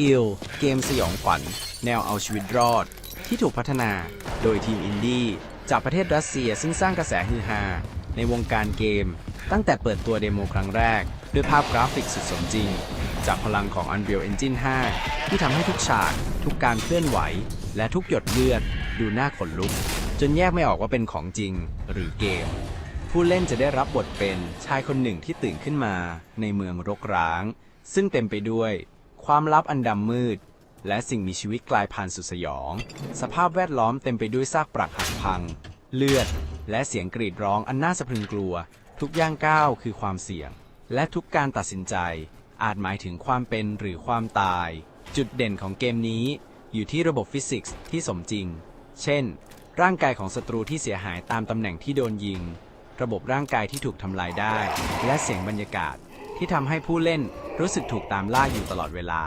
อิลเกมสยองขวัญ แนวเอาชีวิตรอด ที่ถูกพัฒนาโดยทีมอินดี้จากประเทศรัสเซียซึ่งสร้างกระแสฮือฮาในวงการเกม ตั้งแต่เปิดตัวเดโมครั้งแรก ด้วยภาพกราฟิกสุดสมจริง จากพลังของ Unreal Engine 5 ที่ทำให้ทุกฉาก ทุกการเคลื่อนไหว และทุกหยดเลือด ดูน่าขนลุก จนแยกไม่ออกว่าเป็นของจริงหรือเกม ผู้เล่นจะได้รับบทเป็นชายคนหนึ่งที่ตื่นขึ้นมา ในเมืองรกร้าง ซึ่งเต็มไปด้วย ความลับอันดำมืด และสิ่งมีชีวิตกลายพันธุ์สุดสยอง สภาพแวดล้อมเต็มไปด้วยซากปรักหักพัง เลือด และเสียงกรีดร้องอันน่าสะพรึงกลัว ทุกย่างก้าวคือความเสี่ยง และทุกการตัดสินใจ อาจหมายถึงความเป็นหรือความตาย จุดเด่นของเกมนี้อยู่ที่ระบบฟิสิกส์ที่สมจริง เช่น ร่างกายของศัตรูที่เสียหายตามตำแหน่งที่โดนยิง ระบบร่างกายที่ถูกทำลายได้ และเสียงบรรยากาศที่ทำให้ผู้เล่น รู้สึกถูกตามล่าอยู่ตลอดเวลา